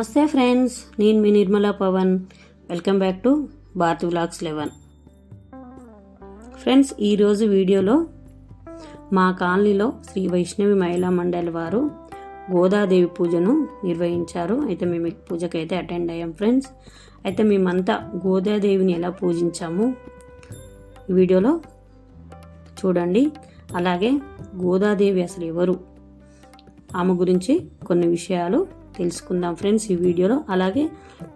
నమస్తే ఫ్రెండ్స్ నేను మీ Nirmala Pawan. Welcome back to Bharat vlogs eleven. Friends ఈరోజు వీడియోలో మా కాలనీలో శ్రీ వైష్ణవి మహిళా మండలి వారు గోదాదేవి పూజను నిర్వహించారు. అయితే మేము పూజకి అయితే అటెండ్ అయ్యాం ఫ్రెండ్స్. అయితే మేమంతా గోదాదేవిని ఎలా పూజించాము వీడియోలో చూడండి. అలాగే గోదాదేవి అసలు ఎవరు? ఆమె గురించి కొన్ని విషయాలు తెలుసుకుందాం ఫ్రెండ్స్ ఈ వీడియోలో. అలాగే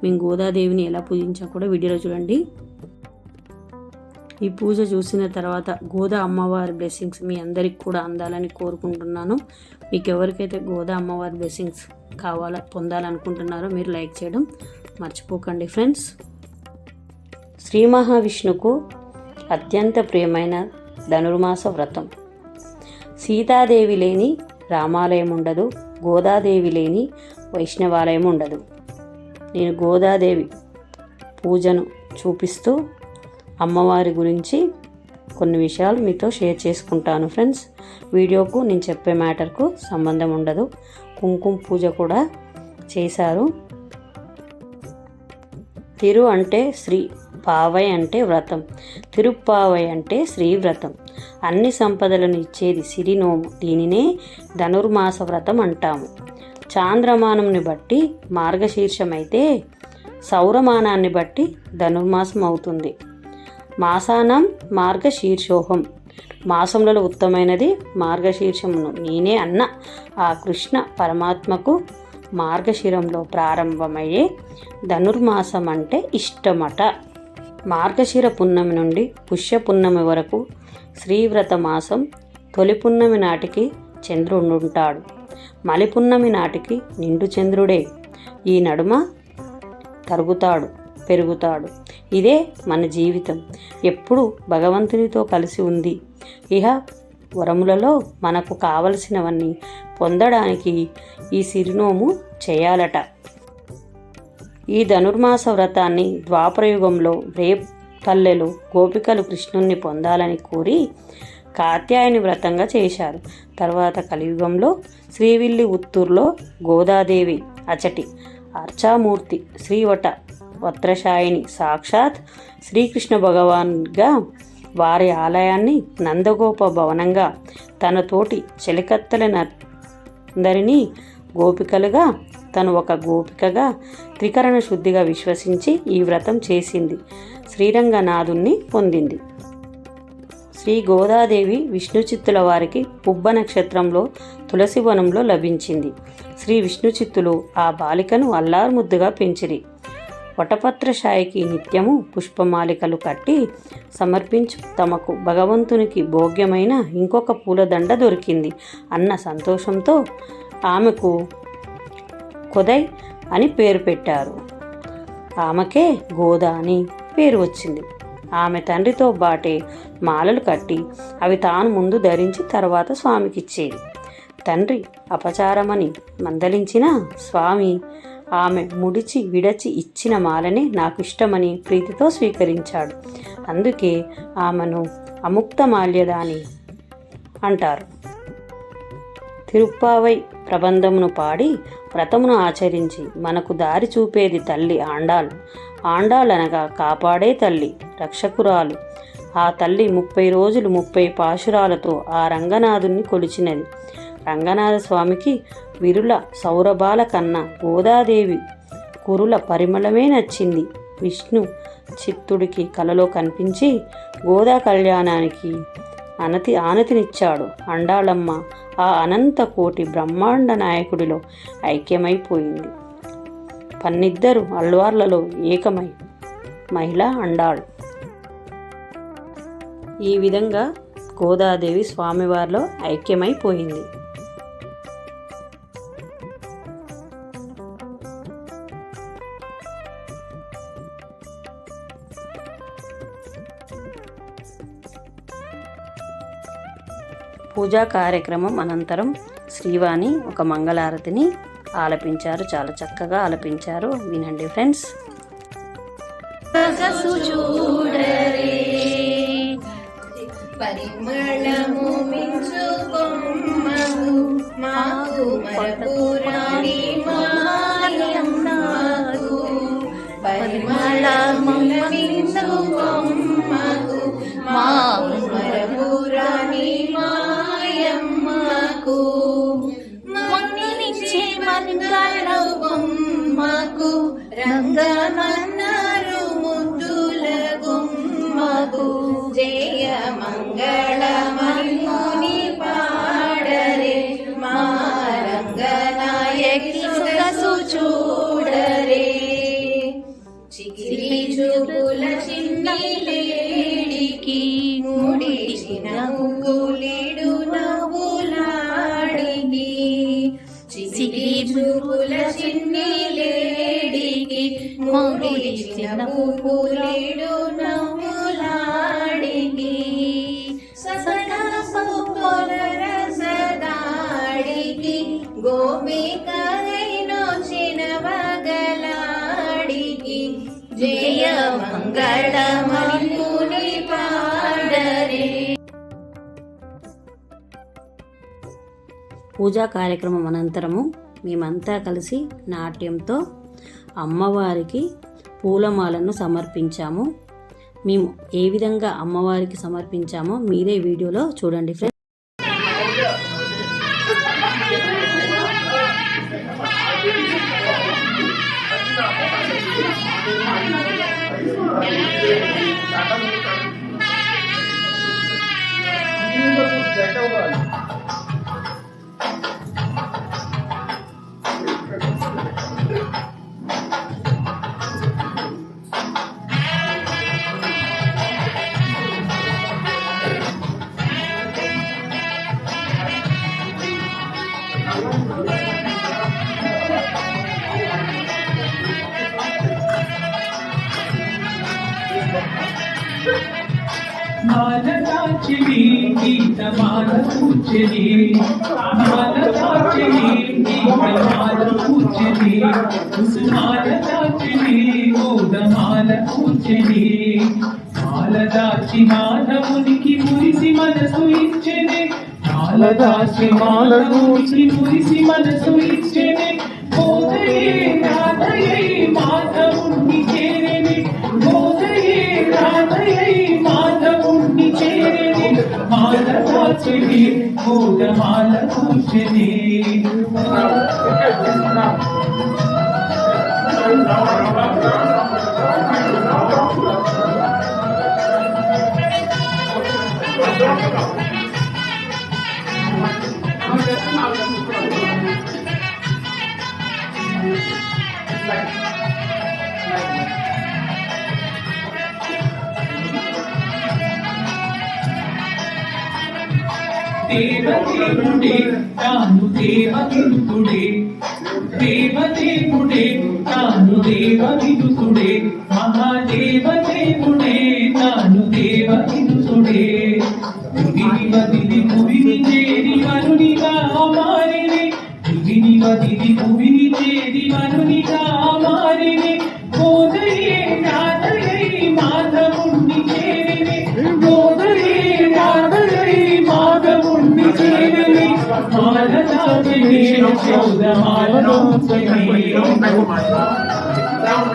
మేము గోదాదేవిని ఎలా పూజించా కూడా వీడియోలో చూడండి. ఈ పూజ చూసిన తర్వాత గోదా అమ్మవారి బ్లెస్సింగ్స్ మీ అందరికి కూడా అందాలని కోరుకుంటున్నాను. మీకు ఎవరికైతే గోదా అమ్మవారి బ్లెస్సింగ్స్ కావాలా పొందాలనుకుంటున్నారో మీరు లైక్ చేయడం మర్చిపోకండి ఫ్రెండ్స్. శ్రీ మహావిష్ణుకు అత్యంత ప్రియమైన ధనుర్మాస వ్రతం. సీతాదేవి లేని రామాలయం ఉండదు గోదాదేవి లేని వైష్ణవాలయం ఉండదు. నేను గోదాదేవి పూజను చూపిస్తూ అమ్మవారి గురించి కొన్ని విషయాలు మీతో షేర్ చేసుకుంటాను ఫ్రెండ్స్. వీడియోకు నేను చెప్పే మ్యాటర్కు సంబంధం ఉండదు. కుంకుమ పూజ కూడా చేశారు. తిరు అంటే శ్రీ. పావై అంటే వ్రతం. తిరుప్పావై అంటే శ్రీవ్రతం అన్ని సంపదలను ఇచ్చేది సిరినోము. దీనినే ధనుర్మాస వ్రతం అంటాము. చాంద్రమానంని బట్టి మార్గశీర్షమైతే సౌరమానాన్ని బట్టి ధనుర్మాసం అవుతుంది. మాసానం మార్గశీర్షోహం. మాసంలో ఉత్తమైనది మార్గశీర్షమును. నేనే అన్న ఆ కృష్ణ పరమాత్మకు మార్గశిరంలో ప్రారంభమయ్యే ధనుర్మాసం అంటే ఇష్టమట. మార్గశిర పున్నమి నుండి పుష్య పున్నమి వరకు శ్రీవ్రత మాసం తొలి పున్నమి నాటికి చంద్రుడుంటాడు. మలిపున్నమి నాటికి నిండు చంద్రుడే. ఈ నడుమ తరుగుతాడు పెరుగుతాడు. ఇదే మన జీవితం. ఎప్పుడు భగవంతునితో కలిసి ఉంది. ఇహ వరములలో మనకు కావలసినవన్నీ పొందడానికి ఈ సిరినోము చేయాలట. ఈ ధనుర్మాస వ్రతాన్ని ద్వాపరయుగంలో రేప్ పల్లెలు గోపికలు కృష్ణుణ్ణి పొందాలని కోరి కాత్యాయని వ్రతంగా చేశారు. తర్వాత కలియుగంలో శ్రీవిల్లి ఉత్తూరులో గోదాదేవి అచటి అర్చామూర్తి శ్రీవట వత్రశాయిని సాక్షాత్ శ్రీకృష్ణ భగవాన్గా వారి ఆలయాన్ని నందగోప భవనంగా తన తోటి చెలికత్తెలనందరినీ గోపికలుగా తను ఒక గోపికగా త్రికరణ శుద్ధిగా విశ్వసించి ఈ వ్రతం చేసింది. శ్రీరంగనాథుణ్ణి పొందింది. శ్రీ గోదాదేవి విష్ణుచిత్తుల వారికి పుబ్బ నక్షత్రంలో తులసి వనంలో లభించింది. శ్రీ విష్ణుచిత్తులు ఆ బాలికను అల్లారుముద్దుగా పెంచిరి. వటపత్రశాయికి నిత్యము పుష్పమాలికలు కట్టి సమర్పించు. తమకు భగవంతునికి భోగ్యమైన ఇంకొక పూలదండ దొరికింది. అన్న సంతోషంతో ఆమెకు కొదై అని పేరు పెట్టారు. ఆమెకే గోదా అని పేరు వచ్చింది. ఆమె తండ్రితో బాటే మాలలు కట్టి అవి తాను ముందు ధరించి తర్వాత స్వామికిచ్చేది. తండ్రి అపచారమని మందలించిన స్వామి ఆమె ముడిచి విడచి ఇచ్చిన మాలని నాకు ఇష్టమని ప్రీతితో స్వీకరించాడు. అందుకే ఆమెను అముక్త మాల్యదాని అంటారు. తిరుప్పావై ప్రబంధమును పాడి వ్రతమును ఆచరించి మనకు దారి చూపేది తల్లి ఆండాల్. ఆండాలనగా కాపాడే తల్లి రక్షకురాలు. ఆ తల్లి ముప్పై రోజులు ముప్పై పాశురాలతో ఆ రంగనాథుని కొలిచినది. రంగనాథ స్వామికి విరుల సౌరభాల కన్నా గోదాదేవి కురుల పరిమళమే నచ్చింది. విష్ణు చిత్తుడికి కలలో కనిపించి గోదా కళ్యాణానికి అనతి ఆనతినిచ్చాడు. అండాళమ్మ ఆ అనంత కోటి బ్రహ్మాండ నాయకుడిలో ఐక్యమైపోయింది. పన్నిద్దరు అల్వార్లలో ఏకమై మహిళ అండాళ్ ఈ విధంగా గోదాదేవి స్వామివారిలో ఐక్యమైపోయింది. పూజా కార్యక్రమం అనంతరం శ్రీవాణి ఒక మంగళారతిని ఆలపించారు. చాలా చక్కగా ఆలపించారు. వినండి ఫ్రెండ్స్. పరిమళము మించు మాకు మరపురాణి పూజా కార్యక్రమం అనంతరము మేమంతా కలిసి నాట్యంతో అమ్మవారికి పూలమాలను సమర్పించాము. మేము ఏ విధంగా అమ్మవారికి సమర్పించామో మీరే వీడియోలో చూడండి ఫ్రెండ్స్. మాల దాచిని గీత మాల కూర్చని మాల గీత మాల కూర్చని కుసుమాల దాచిని గోదమాల కూర్చని మాల దాచి మాధవునికి మురిసి మనసు ఇచ్చని మాల దాచి మురిసి మనసు ఇచ్చని. గోదయే రాధయే మాధవుని చేరని. గోదయే రాధయే మాధవుణ్ణి చేరని. మాల దాచిని దేవదేవుడే తాను దేవహితుడే దేవదేవుడే తాను దేవహితుడే మహాదేవదేవుడే తాను దేవహితుడే దివి వదిలి భువిని చేరి వరునిగా మారిని. దివిని వదిలి భువిని చేరి వరునిగా show them I don't I. Down,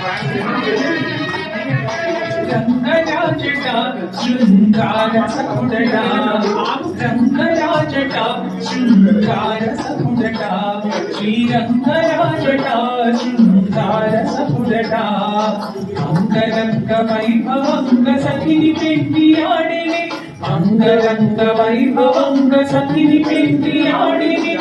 Thank you. రంగరాజట శృంగార సకుడట రంగరాజట శృంగార సకుడట శ్రీరంగరాజట శృంగార సకుడట అంగరంగ వైభవంగ సఖిని పెట్టి ఆడిని అంగరంగ వైభవంగ సఖిని పెట్టి ఆడిని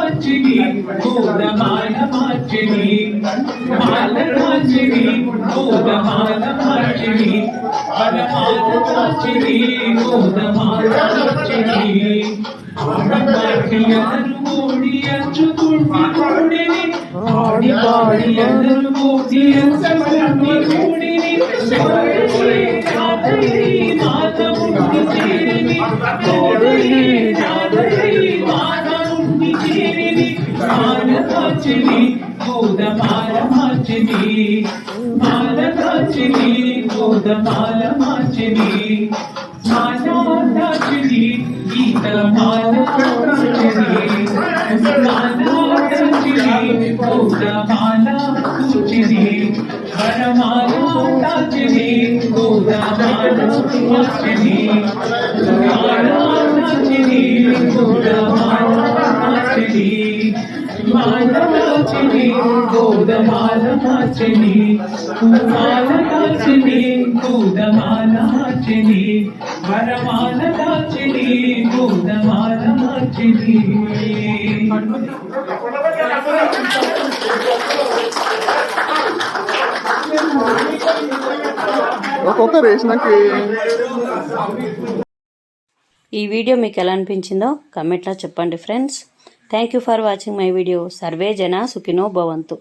అచ్చుతుండి కూడిని ఆడి పాడి అందరు కూడి అచ్చుతుండి కూడిని మాధవుడి చేరిని మాధవుడి చేరిని మాల కాచిని గోదమాల మార్చిని మాల కాచిని గోదమాల మార్చిని గోదమాల కాచిని గోదమాల కాచిని మాల కాచిని గోదమాల కాచిని వరమాల కాచిని గోదమాల కాచిని ఒక్కొక్కరు వేసినాకి ఈ వీడియో మీకు ఎలా అనిపించిందో కమెంట్లో చెప్పండి friends thank you for watching my video survey జన సుఖినో భవంతు.